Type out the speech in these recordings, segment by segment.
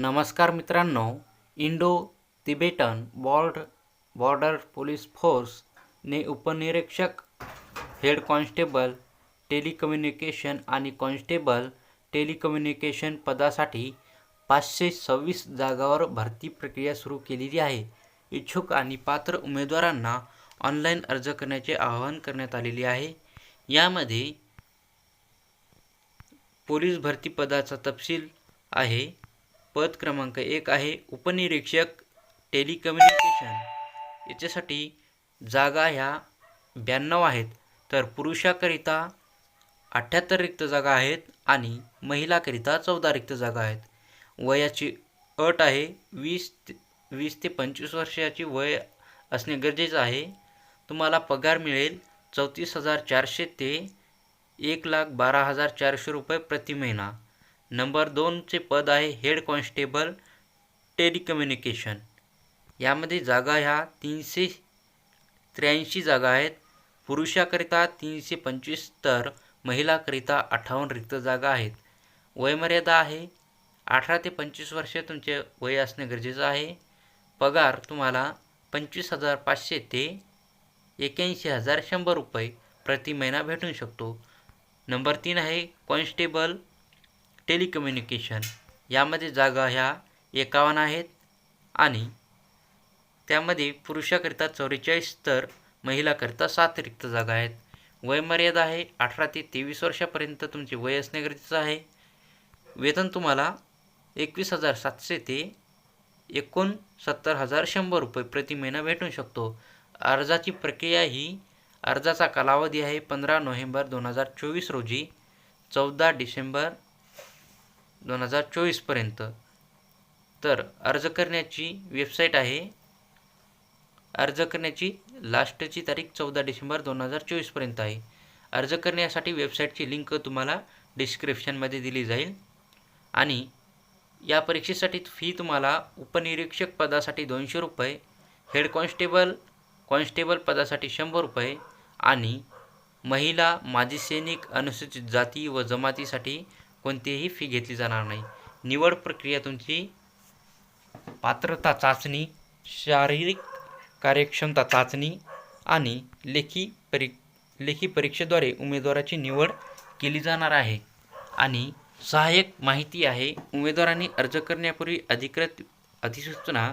नमस्कार मित्रांनो Indo Tibetan border border police फोर्सने उपनिरीक्षक हेड कॉन्स्टेबल टेलिकम्युनिकेशन आणि कॉन्स्टेबल टेलिकम्युनिकेशन पदासाठी पाचशे सव्वीस जागावर भरती प्रक्रिया सुरू केलेली आहे. इच्छुक आणि पात्र उमेदवारांना ऑनलाईन अर्ज करण्याचे आवाहन करण्यात आलेले आहे. यामध्ये पोलीस भरती पदाचा तपशील आहे. पद क्रमांक एक आहे उपनिरीक्षक टेलिकम्युनिकेशन. याच्यासाठी जागा ह्या ब्याण्णव आहेत. तर पुरुषाकरिता अठ्ठ्याहत्तर रिक्त जागा आहेत आणि महिलाकरिता चौदा रिक्त जागा आहेत. वयाची अट आहे वीस ते वीस ते पंचवीस वर्षाची वय असणे गरजेचं आहे. तुम्हाला पगार मिळेल चौतीस हजार चारशे ते एक लाख बारा हजार चारशे रुपये प्रति महिना. नंबर दोनचे पद आहे हेड कॉन्स्टेबल टेलिकम्युनिकेशन. यामध्ये जागा ह्या तीनशे त्र्याऐंशी जागा आहेत. पुरुषाकरिता तीनशे पंचवीस तर महिलाकरिता अठ्ठावन्न रिक्त जागा आहेत. वयमर्यादा आहे. अठरा ते पंचवीस वर्ष तुमचे वय असणे गरजेचं आहे. पगार तुम्हाला पंचवीस हजार पाचशे ते एक्याऐंशी हजार शंभर रुपये प्रति महिना भेटू शकतो. नंबर तीन आहे कॉन्स्टेबल टेलिकम्युनिकेशन यामध्ये जागा ह्या एकावन्न आहेत आणि त्यामध्ये पुरुषाकरिता चौवेचाळीस तर महिलाकरिता सात रिक्त जागा आहेत. वयमर्यादा आहे अठरा ते तेवीस वर्षापर्यंत तुमचे वय असणे गरजेचं आहे. वेतन तुम्हाला एकवीस हजार सातशे ते एकोणसत्तर हजार शंभर रुपये प्रति महिना भेटू शकतो. अर्जाची प्रक्रिया ही अर्जाचा कालावधी आहे पंधरा नोव्हेंबर दोन हजार चोवीस रोजी. चौदा डिसेंबर दोन हजार चोवीसपर्यंत तर अर्ज करण्याची वेबसाईट आहे. अर्ज करण्याची लास्टची तारीख चौदा डिसेंबर दोन हजार चोवीसपर्यंत आहे. अर्ज करण्यासाठी वेबसाईटची लिंक तुम्हाला डिस्क्रिप्शनमध्ये दिली जाईल. आणि या परीक्षेसाठी फी तुम्हाला उपनिरीक्षक पदासाठी दोनशे रुपये हेड कॉन्स्टेबल कॉन्स्टेबल पदासाठी शंभर रुपये आणि महिला माजी सैनिक अनुसूचित जाती व जमातीसाठी कोणतीही फी घेतली जाणार नाही. निवड प्रक्रिया तुमची पात्रता चाचणी शारीरिक कार्यक्षमता चाचणी आणि लेखी परी लेखी परीक्षेद्वारे उमेदवाराची निवड केली जाणार आहे. आणि सहाय्यक माहिती आहे उमेदवारांनी अर्ज करण्यापूर्वी अधिकृत अधिसूचना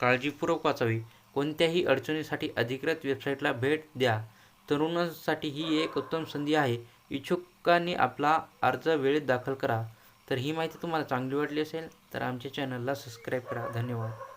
काळजीपूर्वक वाचावी. कोणत्याही अडचणीसाठी अधिकृत वेबसाईटला भेट द्या. तरुणांसाठी ही एक उत्तम संधी आहे. इच्छुक इच्छुकांनी आपला अर्ज वेळेत दाखल करा. तर ही माहिती तुम्हाला चांगली वाटली असेल तर आमच्या चॅनलला सबस्क्राईब करा. धन्यवाद.